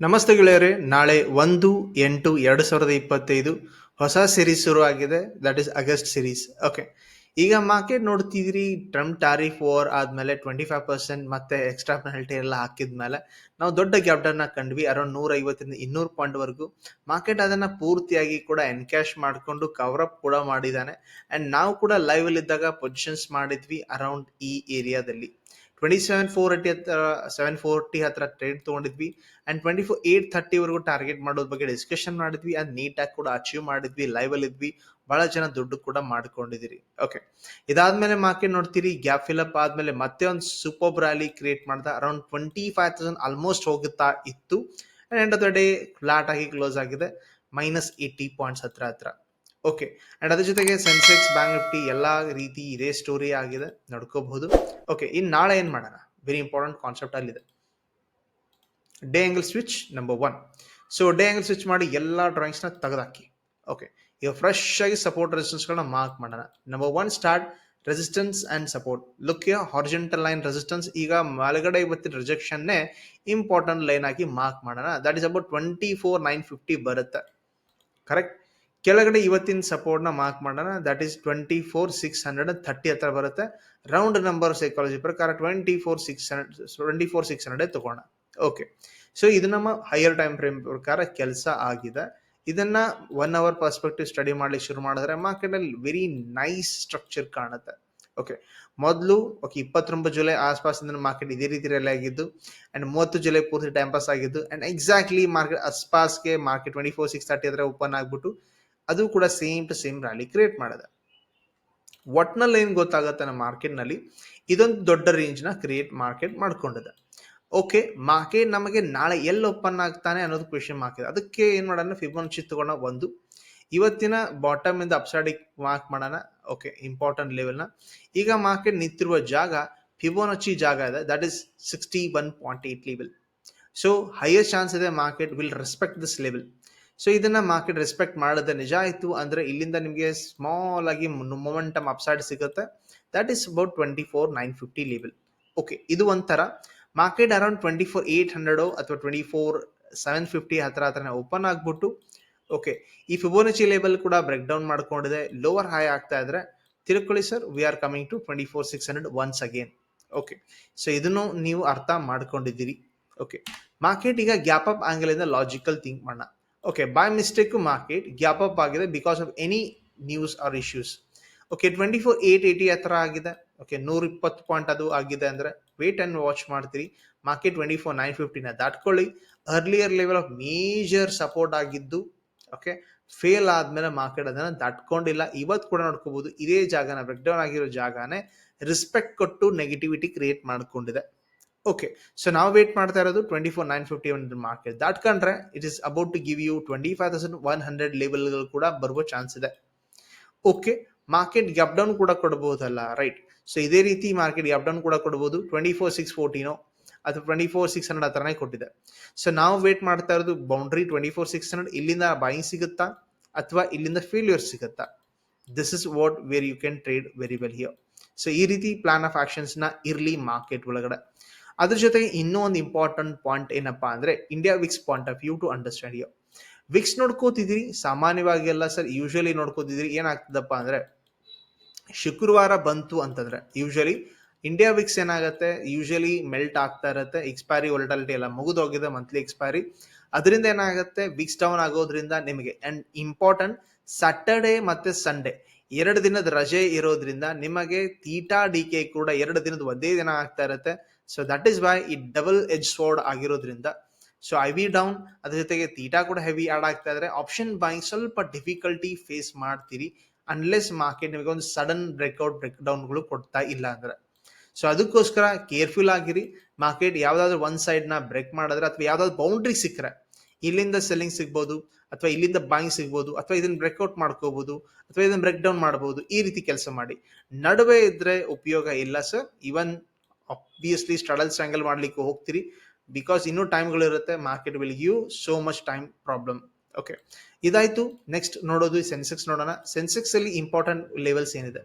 ನಮಸ್ತೆ ಗೆಳೆಯರೆ, ನಾಳೆ ಒಂದು ಎಂಟು ಎರಡು ಸಾವಿರದ ಇಪ್ಪತ್ತೈದು ಹೊಸ ಸಿರೀಸ್ ಶುರು ಆಗಿದೆ. That is August series okay ಈಗ ಮಾರ್ಕೆಟ್ ನೋಡ್ತಿದ್ರಿ ಟ್ರಂಪ್ ಟಾರಿಫ್ ಓವರ್ ಆದ್ಮೇಲೆ ಟ್ವೆಂಟಿ ಫೈವ್ ಪರ್ಸೆಂಟ್ ಮತ್ತೆ ಎಕ್ಸ್ಟ್ರಾ ಪೆನಾಲ್ಟಿ ಎಲ್ಲ ಹಾಕಿದ್ಮೇಲೆ ನಾವು ದೊಡ್ಡ ಗ್ಯಾಪ್ಡನ್ನ ಕಂಡ್ವಿ ಅರೌಂಡ್ ನೂರ ಐವತ್ತರಿಂದ ಇನ್ನೂರು ಪಾಯಿಂಟ್ ವರೆಗೂ. ಮಾರ್ಕೆಟ್ ಅದನ್ನ ಪೂರ್ತಿಯಾಗಿ ಕೂಡ ಎನ್ಕ್ಯಾಶ್ ಮಾಡಿಕೊಂಡು ಕವರ್ ಅಪ್ ಕೂಡ ಮಾಡಿದ್ದಾನೆ. ಅಂಡ್ ನಾವು ಕೂಡ ಲೈವ್ ಇದ್ದಾಗ ಪೊಸಿಷನ್ಸ್ ಮಾಡಿದ್ವಿ ಅರೌಂಡ್ ಈ ಏರಿಯಾದಲ್ಲಿ ಟ್ವೆಂಟಿ ಸೆವೆನ್ ಫೋರ್ ಏಟಿ ಹತ್ರ ಸೆವೆನ್ ಫೋರ್ಟಿ ಹತ್ರ ಟ್ರೇಡ್ ತೊಗೊಂಡಿದ್ವಿ. ಅಂಡ್ ಟ್ವೆಂಟಿ ಫೋರ್ ಏಟ್ ಥರ್ಟಿವರೆಗೂ ಟಾರ್ಗೆಟ್ ಮಾಡೋದ್ ಬಗ್ಗೆ ಡಿಸ್ಕಷನ್ ಮಾಡಿದ್ವಿ. ಅಂಡ್ ನೀಟಾಗಿ ಕೂಡ ಅಚೀವ್ ಮಾಡಿದ್ವಿ ಲೈವ್ ಅಲ್ಲಿ ಇದ್ವಿ. ಬಹಳ ಜನ ದುಡ್ಡು ಕೂಡ ಮಾಡ್ಕೊಂಡಿದ್ದೀರಿ. ಓಕೆ ಇದಾದ್ಮೇಲೆ ಮಾರ್ಕೆಟ್ ನೋಡ್ತೀರಿ ಗ್ಯಾಪ್ ಫಿಲಪ್ ಆದ್ಮೇಲೆ ಮತ್ತೆ ಒಂದು ಸೂಪರ್ ರ್ಯಾಲಿ ಕ್ರಿಯೇಟ್ ಮಾಡ್ದ. Around twenty five thousand almost ಹೋಗುತ್ತಾ ಇತ್ತು. End of the day flat ಆಗಿ ಕ್ಲೋಸ್ ಆಗಿದೆ. ಮೈನಸ್ ಏಯ್ಟಿ ಪಾಯಿಂಟ್ಸ್ ಹತ್ರ ಹತ್ರ. ಓಕೆ ಅಂಡ್ ಅದ್ರ ಜೊತೆಗೆ ಸೆನ್ಸೆಕ್ಸ್ ಬ್ಯಾಂಕ್ ನಿಫ್ಟಿ ಎಲ್ಲ ರೀತಿ ಇದೇ ಸ್ಟೋರಿ ಆಗಿದೆ. ನಡ್ಕೋಬಹುದು. ಓಕೆ ಇನ್ ನಾಳೆ ಏನ್ ಮಾಡೋಣ? ವೆರಿ ಇಂಪಾರ್ಟೆಂಟ್ ಕಾನ್ಸೆಪ್ಟ್ ಅಲ್ಲಿದೆ. Day angle switch number one so day angle switch ಮಾಡಿ ಎಲ್ಲ ಡ್ರಾಯಿಂಗ್ಸ್ನ ತೆಗೆದಾಕಿ. ಓಕೆ ಈಗ ಫ್ರೆಶ್ ಆಗಿ ಸಪೋರ್ಟ್ ರೆಸಿಸ್ಟೆನ್ಸ್ಗಳನ್ನ ಮಾರ್ಕ್ ಮಾಡೋಣ. Number one start resistance and support look horizontal line resistance ಈಗ ಮೇಲ್ಗಡೆ ಇವತ್ತಿನ ರಿಜೆಕ್ಷನ್ನೇ ಇಂಪಾರ್ಟೆಂಟ್ ಲೈನ್ ಆಗಿ ಮಾರ್ಕ್ ಮಾಡೋಣ. That is about twenty four nine fifty ಬರುತ್ತೆ. ಕರೆಕ್ಟ್ ಕೆಳಗಡೆ ಇವತ್ತಿನ ಸಪೋರ್ಟ್ನ ಮಾರ್ಕ್ ಮಾಡೋಣ. That is twenty four six hundred thirty ಹತ್ರ ಬರುತ್ತೆ. ರೌಂಡ್ ನಂಬರ್ ಸೈಕಾಲಜಿ ಪ್ರಕಾರ twenty four six hundred twenty four six hundred ತಗೋಣ. ಓಕೆ ಸೊ ಇದು ನಮ್ಮ ಹೈಯರ್ ಟೈಮ್ ಫ್ರೇಮ್ ಪ್ರಕಾರ ಕೆಲಸ ಆಗಿದೆ. ಇದನ್ನ ಒನ್ ಅವರ್ ಪರ್ಸ್ಪೆಕ್ಟಿವ್ ಸ್ಟಡಿ ಮಾಡ್ಲಿಕ್ಕೆ ಶುರು ಮಾಡಿದ್ರೆ ಮಾರ್ಕೆಟ್ ಅಲ್ಲಿ ವೆರಿ ನೈಸ್ ಸ್ಟ್ರಕ್ಚರ್ ಕಾಣುತ್ತೆ. ಓಕೆ ಮೊದಲು ಓಕೆ ಇಪ್ಪತ್ತೊಂಬತ್ತು ಜುಲೈ ಆಸ್ಪಾಸಿಂದ ಮಾರ್ಕೆಟ್ ಇದೇ ರೀತಿ ಆಗಿದ್ದು ಅಂಡ್ ಮೂವತ್ತು ಜುಲೈ ಪೂರ್ತಿ ಟೈಮ್ ಪಾಸ್ ಆಗಿದ್ದು and exactly market ಆಸ್ಪಾಸ್ಗೆ market twenty four six thirty ಹತ್ರ ಓಪನ್ ಆಗ್ಬಿಟ್ಟು ಅದು ಕೂಡ same to same rally create ಮಾಡಿದೆ. ಒಟ್ನಲ್ಲಿ ಏನು ಗೊತ್ತಾಗತ್ತೆ ನಮ್ಮ ಮಾರ್ಕೆಟ್ನಲ್ಲಿ? ಇದೊಂದು ದೊಡ್ಡ ರೇಂಜ್ನ ಕ್ರಿಯೇಟ್ ಮಾರ್ಕೆಟ್ ಮಾಡ್ಕೊಂಡಿದೆ. ಓಕೆ ಮಾರ್ಕೆಟ್ ನಮಗೆ ನಾಳೆ ಎಲ್ಲಿ ಓಪನ್ ಆಗ್ತಾನೆ ಅನ್ನೋದು ಕ್ವೆಶನ್ ಮಾರ್ಕ್ ಅದಕ್ಕೆ ಏನು ಮಾಡೋಣ? ಫಿಬೋನಚಿ ತಗೋಣ ಒಂದು. ಇವತ್ತಿನ ಬಾಟಮ್ ಇಂದ ಅಪ್ಸೈಡಿಗೆ ಮಾರ್ಕ್ ಮಾಡೋಣ. ಓಕೆ ಇಂಪಾರ್ಟೆಂಟ್ ಲೆವೆಲ್ನ ಈಗ ಮಾರ್ಕೆಟ್ ನಿಂತಿರುವ ಜಾಗ ಫಿಬೋನಚ್ಚಿ ಜಾಗ ಇದೆ. That is sixty one point eight level so higher chance ಇದೆ market will respect this level so ಇದನ್ನ ಮಾರ್ಕೆಟ್ ರೆಸ್ಪೆಕ್ಟ್ ಮಾಡದೆ ನಿಜ ಆಯ್ತು. ಅಂದ್ರೆ ಇಲ್ಲಿಂದ ನಿಮಗೆ ಸ್ಮಾಲ್ ಆಗಿ ಮೊಮೆಂಟಮ್ ಅಪ್ಸೈಡ್ ಸಿಗುತ್ತೆ. That is about twenty four nine fifty level okay ಇದು ಒಂಥರ. Market around twenty four eight hundred ಅಥವಾ ಟ್ವೆಂಟಿ ಫೋರ್ ಸೆವೆನ್ ಫಿಫ್ಟಿ ಹತ್ರ ಹತ್ರ ಓಪನ್ ಆಗ್ಬಿಟ್ಟು ಓಕೆ ಈ ಫಿಬೋನಚಿ ಲೆವೆಲ್ ಕೂಡ ಬ್ರೇಕ್ ಡೌನ್ ಮಾಡ್ಕೊಂಡಿದೆ. ಲೋವರ್ ಹೈ ಆಗ್ತಾ ಇದ್ರೆ, ತಿರುಕೊಳ್ಳಿ sir we are coming to twenty four six hundred once again okay so ಇದನ್ನು ನೀವು ಅರ್ಥ ಮಾಡ್ಕೊಂಡಿದ್ದೀರಿ. ಓಕೆ ಮಾರ್ಕೆಟ್ ಈಗ ಗ್ಯಾಪ್ ಅಪ್ ಆಂಗಲ್ ಇಂದ ಲಾಜಿಕಲ್ ಥಿಂಕ್ ಮಾಡೋಣ. Okay by mistake market gap up ಆಗಿದೆ because of any news or issues okay twenty four eight eighty ಹತ್ರ ಆಗಿದೆ. ಓಕೆ ನೂರ ಇಪ್ಪತ್ತು ಪಾಯಿಂಟ್ ಅದು ಆಗಿದೆ ಅಂದ್ರೆ ವೇಟ್ ಅಂಡ್ ವಾಚ್ ಮಾಡ್ತೀರಿ. ಮಾರ್ಕೆಟ್ ಟ್ವೆಂಟಿ ಫೋರ್ ನೈನ್ ಫಿಫ್ಟಿನ ದಾಟ್ಕೊಳ್ಳಿ. Earlier level of major support ಆಗಿದ್ದು ಓಕೆ ಫೇಲ್ ಆದಮೇಲೆ ಮಾರ್ಕೆಟ್ ಅದನ್ನ ದಾಟ್ಕೊಂಡಿಲ್ಲ. ಇವತ್ತು ಕೂಡ ನೋಡ್ಕೋಬಹುದು ಇದೇ ಜಾಗನ ಬ್ರೇಕ್ ಡೌನ್ ಆಗಿರೋ ಜಾಗನೇ ರಿಸ್ಪೆಕ್ಟ್ ಕೊಟ್ಟು ನೆಗೆಟಿವಿಟಿ ಕ್ರಿಯೇಟ್ ಮಾಡ್ಕೊಂಡಿದೆ. ಓಕೆ ಸೊ ನಾವು ವೇಟ್ ಮಾಡ್ತಾ ಇರೋದು twenty four nine fifty market ದಾಟ್ಕೊಂಡ್ರೆ it is about to give you twenty five thousand one hundred ಲೆವೆಲ್ಗಳು ಕೂಡ ಬರುವ ಚಾನ್ಸ್ ಇದೆ. ಓಕೆ ಮಾರ್ಕೆಟ್ ಗ್ಯಾಪ್ ಡೌನ್ ಕೂಡ ಕೊಡಬಹುದಲ್ಲ ರೈಟ್ ಸೊ ಇದೇ ರೀತಿ ಮಾರ್ಕೆಟ್ ಗ್ಯಾಪ್ ಡೌನ್ ಕೂಡ ಕೊಡಬಹುದು ಟ್ವೆಂಟಿ ಫೋರ್ ಸಿಕ್ಸ್ ಫೋರ್ಟಿನೋ ಅಥವಾ ಟ್ವೆಂಟಿ ಫೋರ್ ಸಿಕ್ಸ್ ಹಂಡ್ರೆಡ್ ಹತ್ರನೇ ಕೊಟ್ಟಿದೆ. ಸೊ ನಾವು ವೇಟ್ ಮಾಡ್ತಾ ಇರೋದು boundary twenty four six hundred ಇಲ್ಲಿಂದ ಬಾಯಿಂಗ್ ಸಿಗುತ್ತಾ, ಅಥವಾ ಇಲ್ಲಿಂದ ಫೇಲ್ಯೂರ್ ಸಿಗುತ್ತಾ? This is what where you can trade very well here so ಈ ರೀತಿ ಪ್ಲಾನ್ ಆಫ್ ಆಕ್ಷನ್ಸ್ನ ಇರ್ಲಿ ಮಾರ್ಕೆಟ್ ಒಳಗಡೆ. ಅದ್ರ ಜೊತೆಗೆ ಇನ್ನೂ ಒಂದು ಇಂಪಾರ್ಟೆಂಟ್ ಪಾಯಿಂಟ್ ಏನಪ್ಪಾ ಅಂದ್ರೆ India VIX point of view to understand you VIX ನೋಡ್ಕೋತಿದ್ದೀರಿ ಸಾಮಾನ್ಯವಾಗಿ ಎಲ್ಲ ಸರ್ ಯೂಶಲಿ ನೋಡ್ಕೋತಿದ್ದೀರಿ ಏನಾಗ್ತದಪ್ಪ ಅಂದ್ರೆ, ಶುಕ್ರವಾರ ಬಂತು ಅಂತಂದ್ರೆ ಯೂಶಲಿ ಇಂಡಿಯಾ ವಿಕ್ಸ್ ಏನಾಗುತ್ತೆ? ಯೂಶಲಿ ಮೆಲ್ಟ್ ಆಗ್ತಾ ಇರುತ್ತೆ ಎಕ್ಸ್ಪೈರಿ ಒಲ್ಟಾಲಿಟಿ ಎಲ್ಲ ಮುಗಿದೋಗಿದೆ ಮಂತ್ಲಿ ಎಕ್ಸ್ಪೈರಿ ಅದರಿಂದ ಏನಾಗುತ್ತೆ? ವಿಕ್ಸ್ ಡೌನ್ ಆಗೋದ್ರಿಂದ ನಿಮಗೆ ಅಂಡ್ ಇಂಪಾರ್ಟೆಂಟ್ ಸ್ಯಾಟರ್ಡೆ ಮತ್ತೆ ಸಂಡೇ ಎರಡು ದಿನದ ರಜೆ ಇರೋದ್ರಿಂದ ನಿಮಗೆ ತೀಟಾ ಡಿ ಕೆ ಕೂಡ ಎರಡು ದಿನದ ಒಂದೇ ದಿನ ಆಗ್ತಾ ಇರುತ್ತೆ. ಸೊ ದಟ್ ಈಸ್ ವೈ ಈ ಡಬಲ್ ಎಜ್ ಸ್ವೋರ್ಡ್ ಆಗಿರೋದ್ರಿಂದ ಸೊ ಐ ವಿ ಡೌನ್ ಅದ್ರ ಜೊತೆಗೆ ತೀಟಾ ಕೂಡ ಹೆವಿ ಆಡ್ ಆಗ್ತಾ ಇದ್ರೆ ಆಪ್ಷನ್ ಬಾಯಿಂಗ್ ಸ್ವಲ್ಪ ಡಿಫಿಕಲ್ಟಿ ಫೇಸ್ ಮಾಡ್ತೀರಿ ಅನ್ಲೆಸ್ ಮಾರ್ಕೆಟ್ ನಿಮಗೆ ಒಂದು ಸಡನ್ ಬ್ರೇಕ್ಔಟ್ ಬ್ರೇಕ್ ಡೌನ್ಗಳು ಕೊಡ್ತಾ ಇಲ್ಲ ಅಂದ್ರೆ. ಸೊ ಅದಕ್ಕೋಸ್ಕರ ಕೇರ್ಫುಲ್ ಆಗಿರಿ ಮಾರ್ಕೆಟ್ ಯಾವ್ದಾದ್ರು ಒಂದ್ ಸೈಡ್ನ ಬ್ರೇಕ್ ಮಾಡಿದ್ರೆ ಅಥವಾ ಯಾವ್ದಾದ್ರು ಬೌಂಡ್ರಿ ಸಿಕ್ಕರೆ, ಇಲ್ಲಿಂದ ಸೆಲ್ಲಿಂಗ್ ಸಿಗ್ಬೋದು, ಅಥವಾ ಇಲ್ಲಿಂದ ಬಾಯಿಂಗ್ ಸಿಗ್ಬೋದು, ಅಥವಾ ಇದನ್ನ ಬ್ರೇಕ್ಔಟ್ ಮಾಡ್ಕೋಬಹುದು ಅಥವಾ ಇದನ್ನ ಬ್ರೇಕ್ ಡೌನ್ ಮಾಡಬಹುದು ಈ ರೀತಿ ಕೆಲಸ ಮಾಡಿ. ನಡುವೆ ಇದ್ರೆ ಉಪಯೋಗ ಇಲ್ಲ ಸರ್ ಇವನ್ ಆಬ್ವಿಯಸ್ಲಿ ಸ್ಟಡಲ್ ಸ್ಟ್ಯಾಂಗಲ್ ಮಾಡ್ಲಿಕ್ಕೆ ಹೋಗ್ತೀರಿ. ಬಿಕಾಸ್ ಇನ್ನೂ ಟೈಮ್ಗಳು ಇರುತ್ತೆ market will give so much time problem okay ಇದಾಯ್ತು. ನೆಕ್ಸ್ಟ್ ನೋಡೋದು ಸೆನ್ಸೆಕ್ಸ್ ನೋಡೋಣ. ಸೆನ್ಸೆಕ್ಸ್ ಅಲ್ಲಿ ಇಂಪಾರ್ಟೆಂಟ್ ಲೆವೆಲ್ಸ್ ಏನಿದೆ?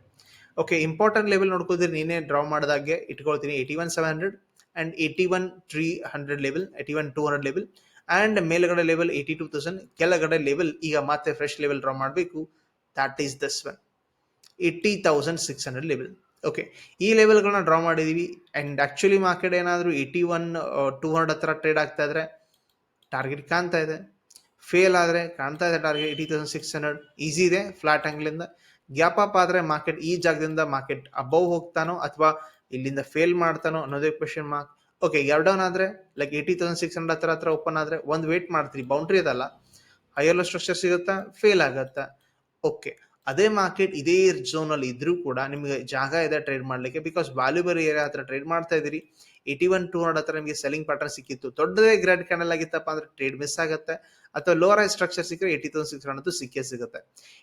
ಓಕೆ ಇಂಪಾರ್ಟೆಂಟ್ ಲೆವೆಲ್ ನೋಡ್ಕೋದ್ರೆ ನೀನೇ ಡ್ರಾ ಮಾಡಿದಾಗೆ ಇಟ್ಕೊಳ್ತೀನಿ. Eighty one seven hundred and eighty one three hundred level eighty one two hundred level and ಮೇಲ್ಗಡೆ ಲೆವೆಲ್ ಏಯ್ಟಿ ಟೂ ತೌಸಂಡ್ ಕೆಳಗಡೆ ಲೆವೆಲ್ ಈಗ ಮತ್ತೆ ಫ್ರೆಶ್ ಲೆವೆಲ್ ಡ್ರಾ ಮಾಡಬೇಕು. That is thus one eighty thousand six hundred level okay ಈ ಲೆವೆಲ್ಗಳನ್ನ draw ಮಾಡಿದೀವಿ. And actually market ಏನಾದರೂ eighty one two hundred ಹತ್ರ trade ಆಗ್ತಾ ಇದ್ರೆ ಟಾರ್ಗೆಟ್ ಕಾಣ್ತಾ ಇದೆ. ಫೇಲ್ ಆದರೆ ಕಾಣ್ತಾ ಇದೆ target eighty thousand six hundred easy ಇದೆ ಫ್ಲಾಟ್ ಆ್ಯಂಗ್ಲಿಂದ ಗ್ಯಾಪ್ ಅಪ್ ಆದರೆ ಮಾರ್ಕೆಟ್ ಈ ಜಾಗದಿಂದ ಮಾರ್ಕೆಟ್ ಅಬೌವ್ ಹೋಗ್ತಾನೋ ಅಥವಾ ಇಲ್ಲಿಂದ ಫೇಲ್ ಮಾಡ್ತಾನೋ ಅನ್ನೋದೇ ಕ್ವೆಶನ್ ಮಾರ್ಕ್ ಓಕೆ ಡೌನ್ ಆದರೆ like eighty thousand six hundred ಹತ್ರ ಹತ್ರ ಓಪನ್ ಆದರೆ ಒಂದು ವೇಟ್ ಮಾಡ್ತೀರಿ. ಬೌಂಡ್ರಿ ಅದಲ್ಲ. ಹೈಯರ್ ಸ್ಟ್ರಕ್ಚರ್ ಸಿಗುತ್ತಾ? ಫೇಲ್ ಆಗುತ್ತಾ? ಓಕೆ ಅದೇ ಮಾರ್ಕೆಟ್ ಇದೇ ಝೋನಲ್ಲಿ ಇದ್ರೂ ಕೂಡ ನಿಮಗೆ ಜಾಗ ಇದೆ ಟ್ರೇಡ್ ಮಾಡಲಿಕ್ಕೆ ಬಿಕಾಸ್ ವ್ಯಾಲ್ಯೂಬಲ್ ಏರಿಯಾ ಹತ್ರ ಟ್ರೇಡ್ ಮಾಡ್ತಾ ಇದ್ದೀರಿ. ಏಯ್ಟಿ ಒನ್ ಟೂ ಹಂಡ್ರೆಡ್ ಹತ್ರ ನಿಮಗೆ ಸೆಲ್ಲಿಂಗ್ ಪ್ಯಾಟರ್ನ್ ಸಿಕ್ಕಿತ್ತು. ದೊಡ್ಡದೇ ಗ್ರ್ಯಾಂಡ್ ಕ್ಯಾನಲ್ ಆಗಿತ್ತಪ್ಪ ಅಂದ್ರೆ ಟ್ರೇಡ್ ಮಿಸ್ ಆಗುತ್ತೆ. ಅಥವಾ ಲೋರ್ ಐ ಸ್ಟ್ರಕ್ಚರ್ ಸಿಕ್ಕರೆ ಏಯ್ಟಿ ತೌಸಂಡ್ ಸಿಕ್ಸ್ ಹಂಡ್ರೆಡ್ ಸಿಕ್ಕೇ ಸಿಗುತ್ತೆ.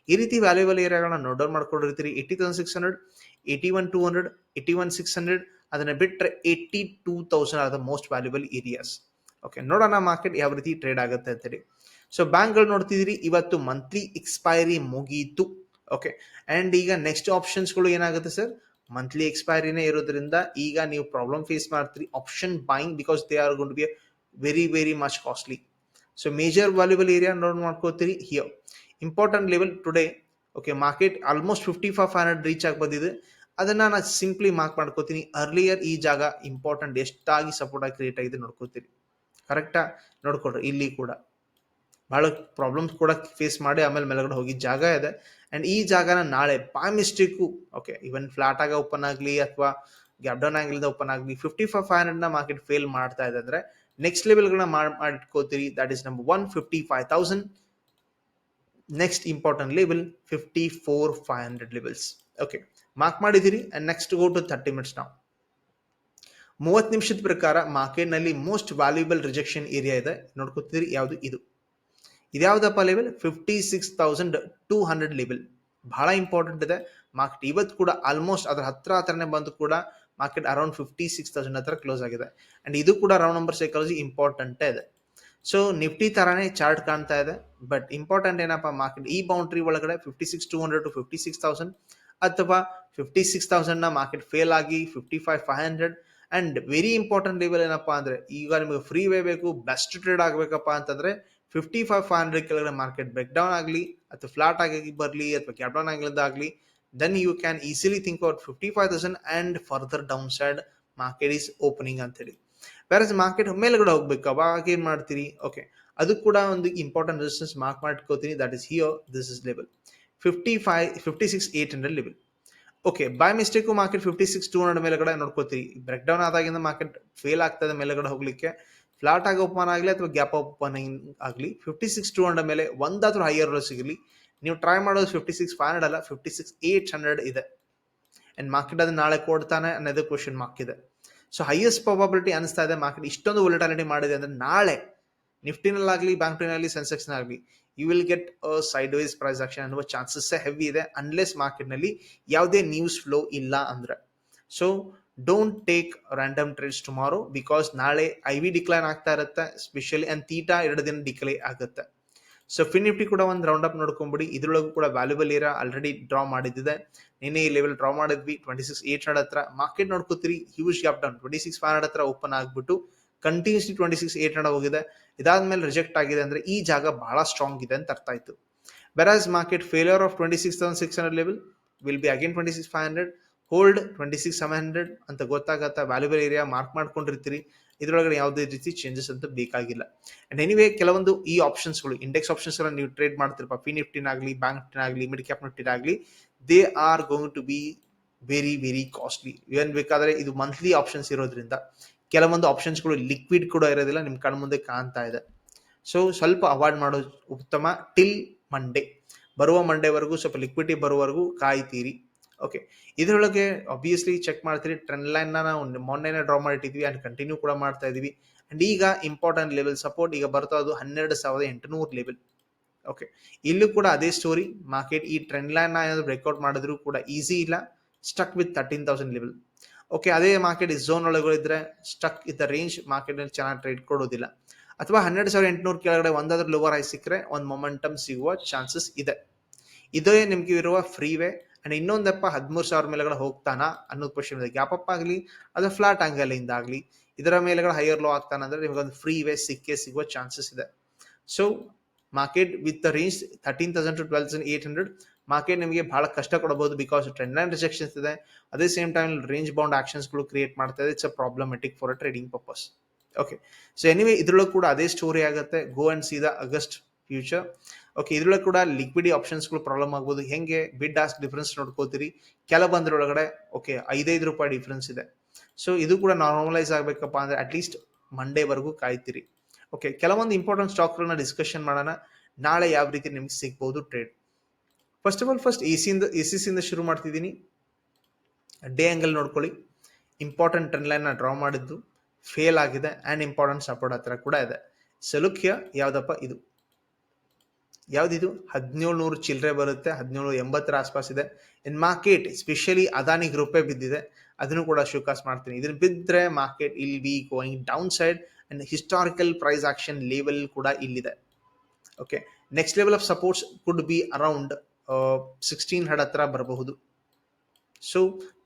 ಈ ರೀತಿ ವ್ಯಾಲ್ಯೂಬಲ್ ಏರಿಯಾಗಳನ್ನ note down ಮಾಡ್ಕೊಂಡಿರ್ತೀರಿ. Eighty thousand six hundred eighty one two hundred eighty one six hundred ಅದನ್ನ ಬಿಟ್ಟರೆ ಏಯ್ಟಿ ಟೂ ತೌಸಂಡ್ ಆದ ಮೋಸ್ಟ್ ವ್ಯಾಲ್ಯೂಬಲ್ ಏರಿಯಾಸ್ ಓಕೆ ನೋಡೋಣ ಮಾರ್ಕೆಟ್ ಯಾವ ರೀತಿ ಟ್ರೇಡ್ ಆಗುತ್ತೆ ಅಂತೇಳಿ ಸೊ ಬ್ಯಾಂಕ್ಗಳು ನೋಡ್ತಿದ್ದೀರಿ, ಇವತ್ತು ಮಂತ್ಲಿ ಎಕ್ಸ್ಪೈರಿ ಮುಗೀತು. ಓಕೆ ಆ್ಯಂಡ್ ಈಗ ನೆಕ್ಸ್ಟ್ ಆಪ್ಷನ್ಸ್ಗಳು ಏನಾಗುತ್ತೆ ಸರ್ ಮಂತ್ಲಿ ಎಕ್ಸ್ಪೈರಿನೇ ಇರೋದ್ರಿಂದ ಈಗ ನೀವು ಪ್ರಾಬ್ಲಮ್ ಫೇಸ್ ಮಾಡ್ತೀರಿ option buying because they are gonna be very very much costly so major valuable area ನೋಡ್ ಮಾಡ್ಕೋತೀರಿ here important level today okay market almost fifty five five hundred reach ಆಗಿ ಬಂದಿದೆ. ಅದನ್ನ ನಾನು ಸಿಂಪ್ಲಿ ಮಾರ್ಕ್ ಮಾಡ್ಕೋತೀನಿ. Earlier ಈ ಜಾಗ ಇಂಪಾರ್ಟೆಂಟ್ ಎಷ್ಟಾಗಿ ಸಪೋರ್ಟ್ ಆಗಿ ಕ್ರಿಯೇಟ್ ಆಗಿದೆ ನೋಡ್ಕೋತೀರಿ. ಕರೆಕ್ಟಾ ನೋಡ್ಕೊಡ್ರಿ ಇಲ್ಲಿ ಕೂಡ. ಬಹಳ ಪ್ರಾಬ್ಲಮ್ಸ್ ಕೂಡ ಫೇಸ್ ಮಾಡಿ ಆಮೇಲೆ ಮೇಲ್ಗಡೆ ಹೋಗಿ ಜಾಗ ಇದೆ. ಅಂಡ್ ಈ ಜಾಗನ ನಾಳೆ by mistake okay even flat ಆಗ ಓಪನ್ ಆಗಲಿ ಅಥವಾ ಗ್ಯಾಪ್ ಡೌನ್ ಆಂಗಲ್ ಓಪನ್ ಆಗಲಿ ಫಿಫ್ಟಿ ಫೈವ್ ಫೈವ್ ಹಂಡ್ರೆಡ್ನ ಮಾರ್ಕೆಟ್ ಫೇಲ್ ಮಾಡ್ತಾ ಇದೆ ಅಂದ್ರೆ ನೆಕ್ಸ್ಟ್ ಲೆವೆಲ್ಗಳನ್ನ ಮಾಡ್ಕೋತೀರಿ that is number one fifty five thousand next important level fifty four five hundred levels okay mark ಮಾಡಿದಿರಿ and next go to thirty minutes ನಾವು ಮೂವತ್ತು ನಿಮಿಷದ ಪ್ರಕಾರ ಮಾರ್ಕೆಟ್ನಲ್ಲಿ ಮೋಸ್ಟ್ ವ್ಯಾಲ್ಯೂಬಲ್ ರಿಜೆಕ್ಷನ್ ಏರಿಯಾ ಇದೆ. ನೋಡ್ಕೋತೀರಿ ಯಾವುದು? ಇದು. ಇದ್ಯಾವುದಪ್ಪ level fifty six thousand two hundred level ಬಹಳ ಇಂಪಾರ್ಟೆಂಟ್ ಇದೆ. ಮಾರ್ಕೆಟ್ ಇವತ್ತು ಕೂಡ ಆಲ್ಮೋಸ್ಟ್ ಅದ್ರ ಹತ್ರ ಹತ್ರನೇ ಬಂದು ಕೂಡ market around fifty six thousand ಹತ್ರ ಕ್ಲೋಸ್ ಆಗಿದೆ. ಅಂಡ್ ಇದು ಕೂಡ ರೌಂಡ್ ನಂಬರ್ ಸೈಕಾಲಜಿ ಇಂಪಾರ್ಟೆಂಟೇ ಇದೆ. ಸೊ ನಿಫ್ಟಿ ತರಾನೇ ಚಾರ್ಟ್ ಕಾಣ್ತಾ ಇದೆ. ಬಟ್ ಇಂಪಾರ್ಟೆಂಟ್ ಏನಪ್ಪ? ಮಾರ್ಕೆಟ್ ಈ ಬೌಂಡ್ರಿ ಒಳಗಡೆ fifty six two hundred to fifty six thousand ಅಥವಾ ಫಿಫ್ಟಿ ಸಿಕ್ಸ್ ತೌಸಂಡ್ನ ಮಾರ್ಕೆಟ್ ಫೇಲ್ ಆಗಿ fifty five five hundred and very important level ಏನಪ್ಪ ಅಂದ್ರೆ, ಈಗ ನಿಮಗೆ ಫ್ರೀ ವೇ ಬೇಕು ಬೆಸ್ಟ್ ಟ್ರೇಡ್ ಆಗಬೇಕಪ್ಪ ಅಂತಂದ್ರೆ ಫಿಫ್ಟಿ ಫೈವ್ ಫೈವ್ ಹಂಡ್ರೆಡ್ ಕೆಳಗಡೆ ಮಾರ್ಕೆಟ್ ಬ್ರೇಕ್ ಡೌನ್ ಆಗಲಿ, ಅಥವಾ ಫ್ಲಾಟ್ ಆಗಿ ಬರಲಿ, ಅಥವಾ ಕ್ಯಾಪ್ ಡೌನ್ ಆಗಲಿ then you can easily think out fifty five thousand and further down side market is opening ಅಂತೇಳಿ. ಬೇರೆ ಮಾರ್ಕೆಟ್ ಮೇಲ್ಗಡೆ ಹೋಗ್ಬೇಕು, ಅವಾಗ ಏನು ಮಾಡ್ತೀರಿ? ಓಕೆ ಅದು ಕೂಡ ಒಂದು ಇಂಪಾರ್ಟೆಂಟ್ ರೆಸಿಸ್ಟೆನ್ಸ್ ಮಾರ್ಕ್ ಮಾಡ್ಕೋತೀನಿ that is here this is level fifty five fifty six eight hundred level okay by mistake market fifty six two hundred ಮೇಲೆಗಡೆ ನೋಡ್ಕೋತೀರಿ. ಬ್ರೇಕ್ ಡೌನ್ ಆದಾಗಿಂದ ಮಾರ್ಕೆಟ್ ಫೇಲ್ ಆಗ್ತದೆ ಮೇಲೆಗಡೆ ಹೋಗ್ಲಿಕ್ಕೆ. ಫ್ಲಾಟ್ ಆಗಿ ಓಪನ್ ಆಗಲಿ ಅಥವಾ ಗ್ಯಾಪ್ ಓಪನ್ ಆಗಲಿ ಫಿಫ್ಟಿ ಸಿಕ್ಸ್ ಟೂ ಹಂಡ್ರೆಡ್ ಮೇಲೆ ಒಂದಾದ್ರೂ ಹೈಯರ್ ಸಿಗಲಿ. ನೀವು ಟ್ರೈ ಮಾಡೋದು ಫಿಫ್ಟಿ ಸಿಕ್ಸ್ ಫೈವ್ ಹಂಡ್ರೆಡ್ ಅಲ್ಲ ಫಿಫ್ಟಿ ಸಿಕ್ಸ್ ಏಟ್ ಹಂಡ್ರೆಡ್ ಇದೆ. ಆ್ಯಂಡ್ ಮಾರ್ಕೆಟ್ ಅದನ್ನು ನಾಳೆ ಕೊಡ್ತಾನೆ ಅನ್ನೋದು ಕ್ವಶನ್ ಮಾರ್ಕ್ ಇದೆ. ಸೊ ಹೈಯೆಸ್ಟ್ ಪ್ರಾಬಬಿಲಿಟಿ ಅನಿಸ್ತಾ ಇದೆ ಮಾರ್ಕೆಟ್ ಇಷ್ಟೊಂದು ಒಲಿಟಾಲಿಟಿ ಮಾಡಿದೆ ಅಂದ್ರೆ ನಾಳೆ ನಿಫ್ಟಿನಲ್ಲಾಗಲಿ ಬ್ಯಾಂಕ್ನಲ್ಲಿ ಸೆನ್ಸೆಕ್ಸ್ನಾಗಲಿ you will get sideways price action ಅನ್ನುವ ಚಾನ್ಸಸ್ಸೇ ಹೆವಿ ಇದೆ ಅನ್ಲೆಸ್ ಮಾರ್ಕೆಟ್ನಲ್ಲಿ ಯಾವುದೇ ನ್ಯೂಸ್ ಫ್ಲೋ ಇಲ್ಲ ಅಂದ್ರೆ. So don't take random trades tomorrow because ನಾಳೆ ಐ ವಿ ಡಿಕ್ಲೈನ್ ಆಗ್ತಾ ಇರುತ್ತೆ ಸ್ಪೆಷಲಿ ಅಂಡ್ ತೀಟಾ ಎರಡು ದಿನ ಡಿಕ್ಲೈ ಆಗುತ್ತೆ. ಸೊ ಫಿನ್ ನಿಫ್ಟಿ ಕೂಡ ಒಂದು ರೌಂಡ್ ಅಪ್ ನೋಡ್ಕೊಂಬಿಡಿ. ಇದ್ರೊಳಗೂ ಕೂಡ ವ್ಯಾಲ್ಯೂಬಲ್ ಇರ ಆಲ್ರೆಡಿ ಡ್ರಾ ಮಾಡಿದ್ದಿದೆ. ನಿನ್ನೆ ಈ ಲೆವೆಲ್ ಡ್ರಾ ಮಾಡಿದ್ವಿ ಟ್ವೆಂಟಿ ಸಿಕ್ಸ್ ಏಟ್ ಹಂಡ್ರೆಡ್ ಹತ್ರ. Market ನೋಡ್ಕೋತೀರಿ huge gap down twenty six five hundred ಹತ್ರ ಓಪನ್ ಆಗ್ಬಿಟ್ಟು continuously twenty six eight hundred ಹೋಗಿದೆ. ಇದಾದ್ಮೇಲೆ ರಿಜೆಕ್ಟ್ ಆಗಿದೆ ಅಂದ್ರೆ ಈ ಜಾಗ ಬಹಳ ಸ್ಟ್ರಾಂಗ್ ಇದೆ ಅಂತ ಅರ್ಥ ಆಯ್ತು. Because market failure of twenty six thousand six hundred level will be again twenty six five hundred hold twenty six seven hundred ಅಂತ ಗೊತ್ತಾಗತ್ತ ವ್ಯಾಲ್ಯೂಬಲ್ ಏರಿಯಾ ಮಾರ್ಕ್ ಮಾಡ್ಕೊಂಡಿರ್ತೀರಿ. ಇದರೊಳಗಡೆ ಯಾವುದೇ ರೀತಿ ಚೇಂಜಸ್ ಅಂತ ಬೇಕಾಗಿಲ್ಲ. ಅಂಡ್ ಎನಿವೇ ಕೆಲವೊಂದು ಈ ಆಪ್ಷನ್ಸ್ಗಳು ಇಂಡೆಕ್ಸ್ ಆಪ್ಷನ್ಸ್ ಎಲ್ಲ ನೀವು ಟ್ರೇಡ್ ಮಾಡ್ತಿರಪ್ಪ. ಪಿ ನಿಫ್ಟಿನಾಗಲಿ ಬ್ಯಾಂಕ್ ನಿಫ್ಟಿನಾಗಲಿ mid cap ನಿಫ್ಟಿನಾಗಲಿ they are going to be very very costly ಏನ್ ಬೇಕಾದ್ರೆ ಇದು ಮಂತ್ಲಿ ಆಪ್ಷನ್ಸ್ ಇರೋದ್ರಿಂದ ಕೆಲವೊಂದು ಆಪ್ಷನ್ಸ್ಗಳು ಲಿಕ್ವಿಡ್ ಕೂಡ ಇರೋದಿಲ್ಲ ನಿಮ್ಮ ಕಣ್ಣ ಮುಂದೆ ಕಾಣ್ತಾ ಇದೆ. ಸೊ ಸ್ವಲ್ಪ ಅವಾಯ್ಡ್ ಮಾಡೋದು ಉತ್ತಮ ಟಿಲ್ ಮಂಡೇ ಬರುವ ಮಂಡೇವರೆಗೂ ಸ್ವಲ್ಪ ಲಿಕ್ವಿಡಿಟಿ ಬರುವವರೆಗೂ ಕಾಯ್ತೀರಿ. ಓಕೆ ಇದರೊಳಗೆ ಅಬ್ವಿಯಸ್ಲಿ ಚೆಕ್ ಮಾಡ್ತೀರಿ ಟ್ರೆಂಡ್ ಲೈನ್ ನಾವು ಮೊನ್ನೆನೇ ಡ್ರಾ ಮಾಡಿಟ್ಟಿದ್ವಿ ಅಂಡ್ ಕಂಟಿನ್ಯೂ ಕೂಡ ಮಾಡ್ತಾ ಇದೀವಿ ಅಂಡ್ ಈಗ ಇಂಪಾರ್ಟೆಂಟ್ ಲೆವೆಲ್ ಸಪೋರ್ಟ್ ಈಗ ಬರ್ತಾ ಅದು ಹನ್ನೆರಡು ಸಾವಿರದ ಎಂಟುನೂರು ಲೆವೆಲ್ ಓಕೆ ಇಲ್ಲೂ ಕೂಡ ಅದೇ ಸ್ಟೋರಿ ಮಾರ್ಕೆಟ್ ಈ ಟ್ರೆಂಡ್ ಲೈನ್ ಏನಾದರೂ ಬ್ರೇಕ್ಔಟ್ ಮಾಡಿದ್ರು ಕೂಡ ಈಸಿ ಇಲ್ಲ. Stuck with thirteen thousand level okay ಅದೇ ಮಾರ್ಕೆಟ್ ಝೋನ್ ಒಳಗೆ ಇದ್ರೆ ಸ್ಟಕ್ ಇದ್ದ ರೇಂಜ್ ಮಾರ್ಕೆಟ್ನಲ್ಲಿ ಚೆನ್ನಾಗಿ ಟ್ರೇಡ್ ಕೊಡೋದಿಲ್ಲ. ಅಥವಾ ಹನ್ನೆರಡು ಸಾವಿರದ ಎಂಟುನೂರು ಕೆಳಗಡೆ ಒಂದಾದ್ರೂ ಲೋವರ್ ಆಗಿ ಸಿಕ್ಕರೆ, ಒಂದು ಮೊಮೆಂಟಮ್ ಸಿಗುವ ಚಾನ್ಸಸ್ ಇದೆ. ಇದೇ ನಿಮಗೆ ಇರುವ ಫ್ರೀ ವೇ ಅಂಡ್ ಇನ್ನೊಂದಪ್ಪ ಹದಿಮೂರು ಸಾವಿರ ಮೇಲೆಗಡೆ ಹೋಗ್ತಾನ ಅನ್ನೋದು ಕ್ವಶನ್ ಇದೆ. ಗ್ಯಾಪ್ ಅಪ್ ಆಗಲಿ ಅದು ಫ್ಲಾಟ್ ಆಂಗಲಿಂದ ಆಗಲಿ, ಇದರ ಮೇಲೆಗಡೆ ಹೈಯರ್ ಲೋ ಆಗ್ತಾನ ಅಂದ್ರೆ ನಿಮಗೆ ಒಂದು ಫ್ರೀ ವೇ ಸಿಕ್ಕೇ ಸಿಗುವ ಚಾನ್ಸಸ್ ಇದೆ. So market with the range thirteen thousand to twelve thousand eight hundred market ನಿಮಗೆ ಬಹಳ ಕಷ್ಟ ಕೊಡಬಹುದು ಬಿಕಾಸ್ ಟ್ರೆಂಡ್ ಲೈನ್ ರಿಜೆಕ್ಷನ್ಸ್ ಇದೆ. ಅದೇ ಸೇಮ್ ಟೈಮ್ ರೇಂಜ್ ಬೌಂಡ್ ಆಕ್ಷನ್ಸ್ಗಳು ಕ್ರಿಯೇಟ್ ಮಾಡ್ತಾ ಇದೆ. It's a problematic for a trading purpose okay so anyway ಇದ್ರೊಳಗೆ ಕೂಡ ಅದೇ ಸ್ಟೋರಿ ಆಗುತ್ತೆ. Go and see the August future okay ಇದ್ರೊಳಗೆ ಕೂಡ ಲಿಕ್ವಿಡಿ ಆಪ್ಷನ್ಸ್ಗಳು ಪ್ರಾಬ್ಲಮ್ ಆಗ್ಬೋದು. ಹೆಂಗೆ ಬಿಡ್ ಆಸ್ಕ್ ಡಿಫ್ರೆನ್ಸ್ ನೋಡ್ಕೋತೀರಿ ಕೆಲವೊಂದ್ರೊಳಗಡೆ ಓಕೆ ಐದೈದು ರೂಪಾಯಿ ಡಿಫ್ರೆನ್ಸ್ ಇದೆ. ಸೊ ಇದು ಕೂಡ ನಾರ್ಮಲೈಸ್ ಆಗಬೇಕಪ್ಪ ಅಂದ್ರೆ ಅಟ್ಲೀಸ್ಟ್ ಮಂಡೇವರೆಗೂ ಕಾಯ್ತೀರಿ. ಓಕೆ ಕೆಲವೊಂದು ಇಂಪಾರ್ಟೆಂಟ್ ಸ್ಟಾಕ್ಗಳನ್ನ ಡಿಸ್ಕಷನ್ ಮಾಡೋಣ. ನಾಳೆ ಯಾವ ರೀತಿ ನಿಮ್ಗೆ ಸಿಗ್ಬೋದು trade first of all first A ಸಿಯಿಂದ A C ಸಿಯಿಂದ ಶುರು ಮಾಡ್ತಿದ್ದೀನಿ. ಡೇ ಆಂಗಲ್ ನೋಡ್ಕೊಳ್ಳಿ. ಇಂಪಾರ್ಟೆಂಟ್ ಟ್ರೆಂಡ್ ಲೈನ್ ಡ್ರಾ ಮಾಡಿದ್ದು. ಫೇಲ್ ಆಗಿದೆ. ಆ್ಯಂಡ್ ಇಂಪಾರ್ಟೆಂಟ್ ಸಪೋರ್ಟ್ ಹತ್ರ ಕೂಡ ಇದೆ. ಸಲುಖ್ಯ ಯಾವುದಪ್ಪ ಇದು? ಯಾವ್ದಿದು? ಹದಿನೇಳು ನೂರು ಚಿಲ್ಲರೆ ಬರುತ್ತೆ ಹದಿನೇಳು ಎಂಬತ್ತರ ಆಸ್ಪಾಸ್ ಇದೆ. ಇನ್ ಮಾರ್ಕೆಟ್ ಸ್ಪೆಷಲಿ ಅದಾನಿ ಗ್ರೂಪೇ ಬಿದ್ದಿದೆ, ಅದನ್ನು ಕೂಡ ಶೋಕಾಸ್ ಮಾಡ್ತೀನಿ. ಇದನ್ನು ಬಿದ್ದರೆ market will be going down side and historical price action level ಕೂಡ ಇಲ್ಲಿದೆ. Okay next level of supports could be around sixteen ಹಡ್ ಹತ್ರ ಬರಬಹುದು. ಸೊ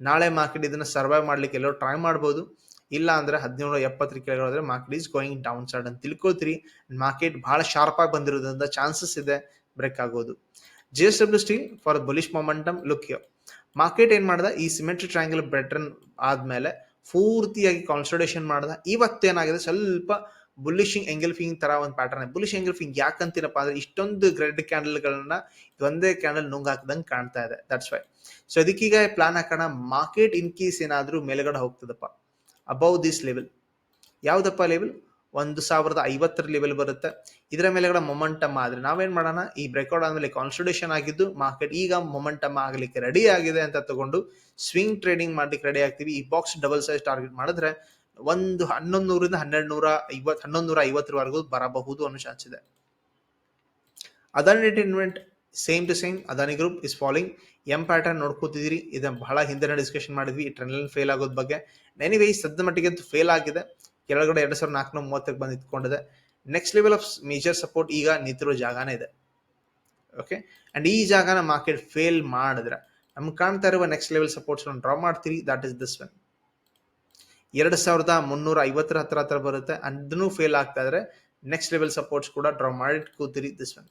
ನಾಳೆ ಮಾರ್ಕೆಟ್ ಇದನ್ನು ಸರ್ವೈವ್ ಮಾಡ್ಲಿಕ್ಕೆ ಎಲ್ಲರೂ ಟ್ರೈ ಮಾಡ್ಬೋದು. ಇಲ್ಲ ಅಂದ್ರೆ ಹದಿನೇಳು ಎಪ್ಪತ್ತರ ಕೆಳಗೆ ಹೋದ್ರೆ market is going down side ಅಂತ ತಿಳ್ಕೊಳ್ತೀರಿ. ಮಾರ್ಕೆಟ್ ಬಹಳ ಶಾರ್ಪ್ ಆಗಿ ಬಂದಿರೋದ್ರಿಂದ ಚಾನ್ಸಸ್ ಇದೆ ಬ್ರೇಕ್ ಆಗೋದು. G S W steel for bullish momentum look you market ಏನ್ ಮಾಡ್ದ? ಈ ಸಿಮೆಂಟ್ ಟ್ರಯಾಂಗಲ್ ಬೆಟ್ರನ್ ಆದ್ಮೇಲೆ ಪೂರ್ತಿಯಾಗಿ ಕಾನ್ಸಲ್ಟೇಷನ್ ಮಾಡ್ದ. ಇವತ್ತೇನಾಗಿದೆ? ಸ್ವಲ್ಪ ಬುಲಿಶಿಂಗ್ ಎಂಗಲ್ಫಿಂಗ್ ತರ ಒಂದು ಪ್ಯಾಟರ್ನ್ ಬುಲಿಶ್ ಎಂಗಲ್ಫಿಂಗ್ ಯಾಕಂತೀರಪ್ಪ ಅಂದ್ರೆ ಇಷ್ಟೊಂದು ಗ್ರೆಡ್ ಕ್ಯಾಂಡಲ್ಗಳನ್ನ ಒಂದೇ ಕ್ಯಾಂಡಲ್ ನುಂಗ್ ಹಾಕ್ದಂಗೆ ಕಾಣ್ತಾ ಇದೆ. ದಟ್ಸ್ ವೈ ಸೊ ಅದಕ್ಕೀಗ ಪ್ಲಾನ್ ಹಾಕೋಣ. ಮಾರ್ಕೆಟ್ ಇನ್ ಕೇಸ್ ಏನಾದ್ರೂ ಮೇಲ್ಗಡೆ ಹೋಗ್ತದಪ್ಪ. ಅಬೌವ್ ದಿಸ್ ಲೆವೆಲ್ ಯಾವುದಪ್ಪ ಲೆವೆಲ್ ಒಂದು ಸಾವಿರದ ಐವತ್ತರ ಲೆವೆಲ್ ಬರುತ್ತೆ. ಇದರ ಮೇಲೆಗಡೆ ಮೊಮೆಂಟಮ್ ಆದರೆ ನಾವೇನು ಮಾಡೋಣ? ಈ ಬ್ರೇಕ್ಔಟ್ ಆದಮೇಲೆ ಕಾನ್ಸಲ್ಟೇಷನ್ ಆಗಿದ್ದು ಮಾರ್ಕೆಟ್ ಈಗ ಮೊಮೆಂಟಮ್ ಆಗಲಿಕ್ಕೆ ರೆಡಿ ಆಗಿದೆ ಅಂತ ತಗೊಂಡು ಸ್ವಿಂಗ್ ಟ್ರೇಡಿಂಗ್ ಮಾಡ್ಲಿಕ್ಕೆ ರೆಡಿ ಆಗ್ತೀವಿ. ಈ ಬಾಕ್ಸ್ ಡಬಲ್ ಸೈಜ್ ಟಾರ್ಗೆಟ್ ಮಾಡಿದ್ರೆ ಒಂದು ಹನ್ನೊಂದು ನೂರಿಂದ ಹನ್ನೆರಡು ನೂರ ಐವತ್ತು ಹನ್ನೊಂದು ನೂರ ಐವತ್ತರವರೆಗೂ ಬರಬಹುದು ಅನ್ನೋ ಚಾನ್ಸ್ ಇದೆ. Adani invent same to same Adani group is following M pattern ನೋಡ್ಕೋತಿದ್ದೀರಿ. ಇದನ್ನು ಬಹಳ ಹಿಂದಿನ ಡಿಸ್ಕಷನ್ ಮಾಡಿದ್ವಿ. ಈ ಟ್ರೆಂಡ್ ಫೇಲ್ ಆಗೋದ್ ಬಗ್ಗೆ. ಎನಿವೇ ಸದ್ದ ಮಟ್ಟಿಗೆ ಅಂತೂ ಫೇಲ್ ಆಗಿದೆ. ಕೆಳಗಡೆ ಎರಡು ಸಾವಿರದ ನಾಲ್ಕುನೂರ ಮೂವತ್ತಕ್ಕೆ ಬಂದು ಇಟ್ಕೊಂಡಿದೆ. Next level of major support ಈಗ ನಿಂತಿರೋ ಜಾಗನೇ ಇದೆ. ಓಕೆ ಅಂಡ್ ಈ ಜಾಗನ ಮಾರ್ಕೆಟ್ ಫೇಲ್ ಮಾಡಿದ್ರೆ ನಮ್ಗೆ ಕಾಣ್ತಾ ಇರುವ ನೆಕ್ಸ್ಟ್ ಲೆವೆಲ್ ಸಪೋರ್ಟ್ಸ್ ಡ್ರಾ ಮಾಡ್ತೀರಿ. ದಟ್ ಇಸ್ ದಿಸ್ ಒನ್ ಎರಡು ಸಾವಿರದ ಮುನ್ನೂರ ಐವತ್ತರ ಹತ್ರ ಹತ್ರ ಬರುತ್ತೆ. ಅದನ್ನು ಫೇಲ್ ಆಗ್ತಾ ಇದ್ರೆ ನೆಕ್ಸ್ಟ್ ಲೆವೆಲ್ ಸಪೋರ್ಟ್ಸ್ ಕೂಡ ಡ್ರಾ ಮಾಡಿ ಕೂತಿರಿ this one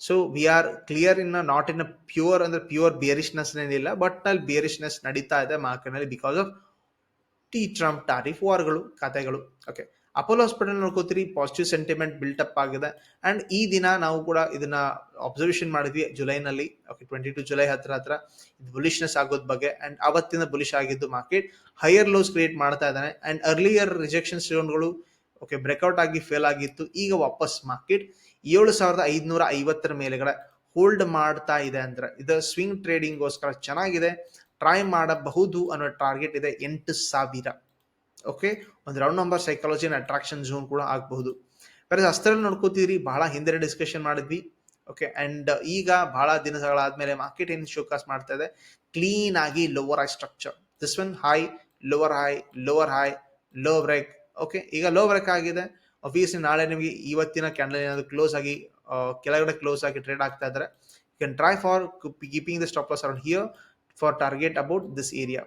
so we are clear in not in a pure ಅಂದ್ರೆ ಪ್ಯೂರ್ ಬಿಯರಿಶ್ನೆಸ್ ಏನಿಲ್ಲ ಬಟ್ ಅಲ್ಲಿ ಬಿಯರಿಶ್ನೆಸ್ ನಡೀತಾ ಇದೆ ಮಾರ್ಕೆಟ್ನಲ್ಲಿ because of T Trump tariff ವಾರ್ಗಳು ಕಥೆಗಳು ಓಕೆ ಅಪೋಲೋ ಹಾಸ್ಪಿಟಲ್ ನೋಡ್ಕೋತೀರಿ ಪಾಸಿಟಿವ್ ಸೆಂಟಿಮೆಂಟ್ ಬಿಲ್ಟ್ ಅಪ್ ಆಗಿದೆ. ಅಂಡ್ ಈ ದಿನ ನಾವು ಕೂಡ ಇದನ್ನ ಅಬ್ಸರ್ವೇಷನ್ ಮಾಡಿದ್ವಿ ಜುಲೈನಲ್ಲಿ. ಓಕೆ ಟ್ವೆಂಟಿ ಟು ಜುಲೈ ಹತ್ರ ಹತ್ರ ಇದು ಬುಲಿಶ್ನೆಸ್ ಆಗೋದ್ ಬಗ್ಗೆ. ಅಂಡ್ ಅವತ್ತಿನ ಬುಲಿಶ್ ಆಗಿದ್ದು ಮಾರ್ಕೆಟ್ ಹೈಯರ್ ಲೋಸ್ ಕ್ರಿಯೇಟ್ ಮಾಡ್ತಾ ಇದ್ದಾನೆ. ಅಂಡ್ ಅರ್ಲಿಯರ್ ರಿಜೆಕ್ಷನ್ ಸ್ಟೋನ್ಗಳು ಓಕೆ ಬ್ರೇಕ್ಔಟ್ ಆಗಿ ಫೇಲ್ ಆಗಿತ್ತು. ಈಗ ವಾಪಸ್ ಮಾರ್ಕೆಟ್ ಏಳು ಸಾವಿರದ ಐದುನೂರ ಐವತ್ತರ ಮೇಲೆಗಡೆ ಹೋಲ್ಡ್ ಮಾಡ್ತಾ ಇದೆ ಅಂದ್ರೆ, ಇದು ಸ್ವಿಂಗ್ ಟ್ರೇಡಿಂಗ್ಗೋಸ್ಕರ ಚೆನ್ನಾಗಿದೆ. ಟ್ರೈ ಮಾಡಬಹುದು ಅನ್ನೋ ಟಾರ್ಗೆಟ್ ಇದೆ ಎಂಟು ಸಾವಿರ. ಓಕೆ ಒಂದು round number psychology attraction zone ಕೂಡ ಆಗಬಹುದು. ಬೇರೆ ಅಷ್ಟರಲ್ಲಿ ನೋಡ್ಕೋತೀರಿ, ಬಹಳ ಹಿಂದೆ ಡಿಸ್ಕಷನ್ ಮಾಡಿದ್ವಿ. ಓಕೆ ಅಂಡ್ ಈಗ ಬಹಳ ದಿನಗಳಾದ್ಮೇಲೆ ಮಾರ್ಕೆಟ್ ಏನು ಶೋಕಾಸ್ ಮಾಡ್ತಾ ಇದೆ? ಕ್ಲೀನ್ ಆಗಿ lower high structure this one high lower high lower high low break okay ಈಗ ಲೋ ಬ್ರೇಕ್ ಆಗಿದೆ. ಅಬ್ವಿಯಸ್ಲಿ ನಾಳೆ ನಿಮಗೆ ಇವತ್ತಿನ ಕ್ಯಾಂಡಲ್ ಏನಾದರೂ ಕ್ಲೋಸ್ ಆಗಿ ಕೆಳಗಡೆ ಕ್ಲೋಸ್ ಆಗಿ ಟ್ರೇಡ್ ಆಗ್ತಾ ಇದ್ರೆ you can try for keeping the stop loss around here for target about this area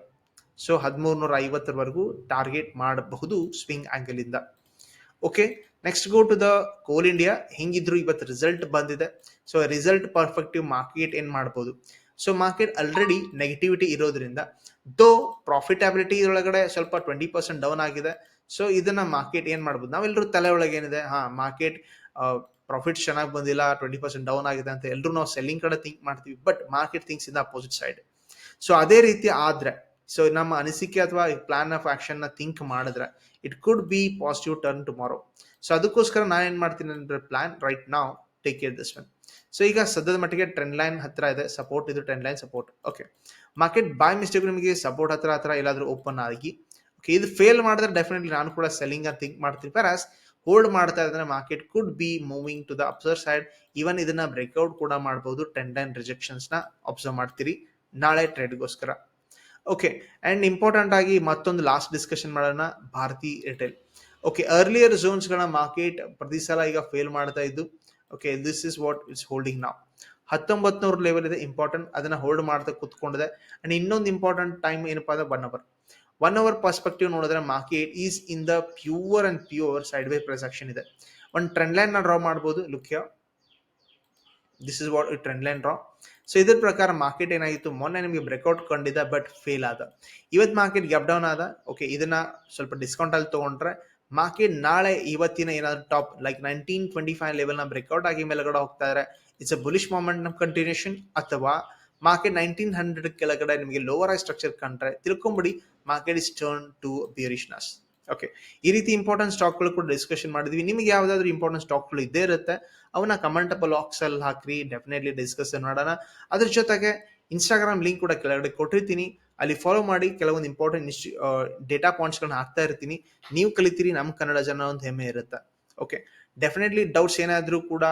so ಹದಿಮೂರು ನೂರ ಐವತ್ತರವರೆಗೂ ಟಾರ್ಗೆಟ್ ಮಾಡಬಹುದು ಸ್ವಿಂಗ್ ಆಂಗಲ್ ಇಂದ. Okay next go to the coal India ಹೆಂಗಿದ್ರು ಇವತ್ತು ರಿಸಲ್ಟ್ ಬಂದಿದೆ. ಸೊ ರಿಸಲ್ಟ್ ಪರ್ಫೆಕ್ಟಿವ್ ಮಾರ್ಕೆಟ್ ಏನು ಮಾಡ್ಬೋದು? ಸೊ ಮಾರ್ಕೆಟ್ ಆಲ್ರೆಡಿ ನೆಗೆಟಿವಿಟಿ ಇರೋದ್ರಿಂದ ದೋ ಪ್ರಾಫಿಟಬಿಲಿಟಿ ಒಳಗಡೆ ಸ್ವಲ್ಪ ಟ್ವೆಂಟಿ ಪರ್ಸೆಂಟ್ ಡೌನ್ ಆಗಿದೆ. ಸೊ ಇದನ್ನ ಮಾರ್ಕೆಟ್ ಏನು ಮಾಡ್ಬೋದು? ನಾವೆಲ್ಲರೂ ತಲೆ ಒಳಗೆ ಏನಿದೆ? ಹಾ ಮಾರ್ಕೆಟ್ ಪ್ರಾಫಿಟ್ ಚೆನ್ನಾಗಿ ಬಂದಿಲ್ಲ ಟ್ವೆಂಟಿ ಪರ್ಸೆಂಟ್ ಡೌನ್ ಆಗಿದೆ ಅಂತ ಎಲ್ಲರೂ ನಾವು ಸೆಲ್ಲಿಂಗ್ ಕಡೆ ಥಿಂಕ್ ಮಾಡ್ತೀವಿ. But market thinks in opposite side so ಅದೇ ರೀತಿ ಆದರೆ ಸೊ ನಮ್ಮ ಅನಿಸಿಕೆ ಅಥವಾ ಪ್ಲಾನ್ ಆಫ್ ಆಕ್ಷನ್ನ ಥಿಂಕ್ ಮಾಡಿದ್ರೆ it could be positive turn tomorrow so ಅದಕ್ಕೋಸ್ಕರ ನಾನು ಏನು ಮಾಡ್ತೀನಿ ಅಂದ್ರೆ ಪ್ಲಾನ್ ರೈಟ್ ನಾವು take care this one so ಈಗ ಸದ್ಯದ ಮಟ್ಟಿಗೆ ಟ್ರೆಂಡ್ ಲೈನ್ ಹತ್ರ ಇದೆ ಸಪೋರ್ಟ್ ಇದು trend line support okay market by mistake ನಿಮಗೆ ಸಪೋರ್ಟ್ ಹತ್ರ ಹತ್ರ ಎಲ್ಲಾದರೂ ಓಪನ್ ಆಗಿ ಓಕೆ ಇದು ಫೇಲ್ ಮಾಡಿದ್ರೆ ಡೆಫಿನೆಟ್ಲಿ ನಾನು ಕೂಡ ಸೆಲ್ಲಿಂಗ್ ಅಂತ ಥಿಂಕ್ ಮಾಡ್ತೀನಿ. ಪ್ಯಾರಾಸ್ ಹೋಲ್ಡ್ ಮಾಡ್ತಾ ಇದ್ರೆ market could be moving to the upper side even ಇದನ್ನ ಬ್ರೇಕ್ಔಟ್ ಕೂಡ ಮಾಡಬಹುದು ಟೆನ್ ಲೈನ್ ರಿಜೆಕ್ಷನ್ಸ್ನ ಅಬ್ಸರ್ವ್ ಮಾಡ್ತೀರಿ. ನಾಳೆ ಟ್ರೇಡ್ಗೋಸ್ಕರ ಓಕೆ ಅಂಡ್ ಇಂಪಾರ್ಟೆಂಟ್ ಆಗಿ ಮತ್ತೊಂದು ಲಾಸ್ಟ್ ಡಿಸ್ಕಷನ್ ಮಾಡೋಣ, ಭಾರತಿ ಏರ್ಟೆಲ್ ಓಕೆ ಅರ್ಲಿಯರ್ ಝೋನ್ಸ್ಗಳ ಮಾರ್ಕೆಟ್ ಪ್ರತಿ ಸಲ ಈಗ ಫೇಲ್ ಮಾಡ್ತಾ ಇದ್ದು okay this is what it's holding ನಾವು ಹತ್ತೊಂಬತ್ತು ನೂರು ಲೆವೆಲ್ ಇದೆ ಇಂಪಾರ್ಟೆಂಟ್ ಅದನ್ನ ಹೋಲ್ಡ್ ಮಾಡ್ತಾ ಕುತ್ಕೊಂಡಿದೆ. ಅಂಡ್ ಇನ್ನೊಂದು ಇಂಪಾರ್ಟೆಂಟ್ ಟೈಮ್ ಏನಪ್ಪಾ ಅಂದ್ರೆ one hour one hour perspective ನೋಡಿದ್ರೆ market is in the pure and pure sideways price ಇದೆ. ಒಂದು ಟ್ರೆಂಡ್ ಲೈನ್ ನಾ ಡ್ರಾ ಮಾಡ್ಬೋದು look this is what trend line draw so ಇದ್ರ ಪ್ರಕಾರ ಮಾರ್ಕೆಟ್ ಏನಾಗಿತ್ತು? ಮೊನ್ನೆ ನಿಮಗೆ ಬ್ರೇಕ್ಔಟ್ ಕಂಡಿದೆ ಬಟ್ ಫೇಲ್ ಆದ. ಇವತ್ತು ಮಾರ್ಕೆಟ್ ಗ್ಯಾಪ್ ಡೌನ್ ಆದ. ಓಕೆ ಇದನ್ನ ಸ್ವಲ್ಪ ಡಿಸ್ಕೌಂಟ್ ಅಲ್ಲಿ ತಗೊಂಡ್ರೆ ಮಾರ್ಕೆಟ್ ನಾಳೆ ಇವತ್ತಿನ ಏನಾದ್ರು top like nineteen twenty five ಲೆವೆಲ್ನ breakout ಆಗಿ ಮೇಲ್ಗಡೆ ಹೋಗ್ತಾ ಇದ್ರೆ it's a bullish moment continuation ಅಥವಾ ಮಾರ್ಕೆಟ್ ನೈನ್ಟೀನ್ ಹಂಡ್ರೆಡ್ ಕೆಳಗಡೆ ನಿಮಗೆ ಲೋವರ್ ಸ್ಟ್ರಕ್ಚರ್ ಕಂಡ್ರೆ, ತಿಳ್ಕೊಂಬಿಡಿ market is turn to bearishness okay ಈ ರೀತಿ ಇಂಪಾರ್ಟೆಂಟ್ ಸ್ಟಾಕ್ಗಳು ಕೂಡ ಡಿಸ್ಕಷನ್ ಮಾಡಿದ್ವಿ. ನಿಮಗೆ ಯಾವ್ದಾದ್ರು ಇಂಪಾರ್ಟೆಂಟ್ ಸ್ಟಾಕ್ಗಳು ಇದ್ದೇ ಇರುತ್ತೆ, ಅವನ್ನ ಕಮೆಂಟ್ ಬಾಕ್ಸ್ ಅಲ್ಲಿ ಹಾಕ್ರಿ ಡೆಫಿನೆಟ್ಲಿ ಡಿಸ್ಕಷನ್ ಮಾಡೋಣ. ಅದ್ರ ಜೊತೆಗೆ ಇನ್ಸ್ಟಾಗ್ರಾಮ್ ಲಿಂಕ್ ಕೂಡ ಕೆಳಗಡೆ ಕೊಟ್ಟಿರ್ತೀನಿ. ಅಲ್ಲಿ ಫಾಲೋ ಮಾಡಿ, ಕೆಲವೊಂದು ಇಂಪಾರ್ಟೆಂಟ್ ಇನ್ಸ್ಟಿ ಡೇಟಾ ಪಾಯಿಂಟ್ಸ್ಗಳನ್ನ ಹಾಕ್ತಾ ಇರ್ತೀನಿ. ನೀವು ಕಲಿತೀರಿ ನಮ್ಮ ಕನ್ನಡ ಜನ ಒಂದು ಹೆಮ್ಮೆ ಇರುತ್ತೆ. ಓಕೆ ಡೆಫಿನೆಟ್ಲಿ ಡೌಟ್ಸ್ ಏನಾದರೂ ಕೂಡ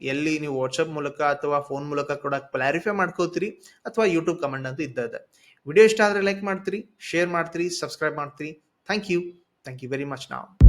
ಎಲ್ಲಿ ನೀವು ವಾಟ್ಸಪ್ ಮೂಲಕ ಅಥವಾ ಫೋನ್ ಮೂಲಕ ಕೂಡ ಕ್ಲಾರಿಫೈ ಮಾಡ್ಕೋತೀರಿ, ಅಥವಾ ಯೂಟ್ಯೂಬ್ ಕಮೆಂಟ್ ಅಂತೂ ಇದ್ದದ ವಿಡಿಯೋ ಇಷ್ಟ ಆದರೆ ಲೈಕ್ ಮಾಡ್ತೀರಿ ಶೇರ್ ಮಾಡ್ತೀರಿ ಸಬ್ಸ್ಕ್ರೈಬ್ ಮಾಡ್ತೀರಿ. Thank you thank you very much ನಾವು